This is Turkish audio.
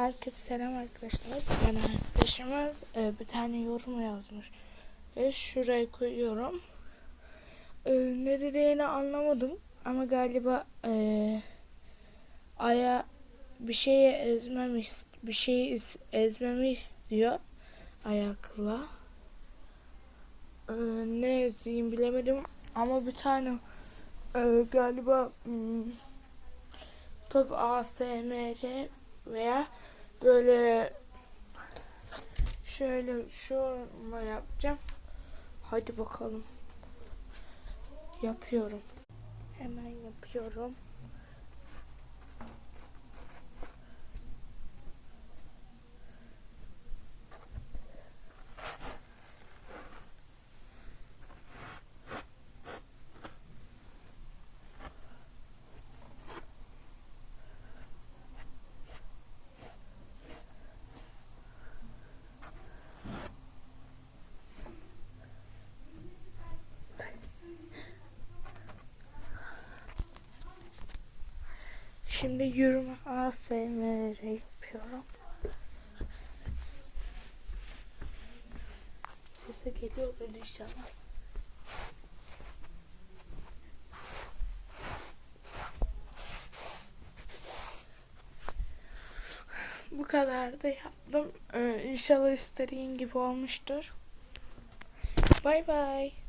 Herkese selam arkadaşlar. Ben arkadaşıma e, bir tane yorum yazmış. E, şuraya koyuyorum. E, ne dediğini anlamadım ama galiba e, aya bir şeye ezmem is- bir şeyi ezmemi istiyor ayakla. E, ne ezeyim bilemedim ama bir tane e, galiba hmm, top ASMR veya böyle şöyle şunu yapacağım. Hadi bakalım. Yapıyorum. Hemen yapıyorum. Şimdi yürüme ASMR yapıyorum. Sesi geliyordur inşallah. Bu kadar da yaptım. Ee, inşallah istediğin gibi olmuştur. Bay bay.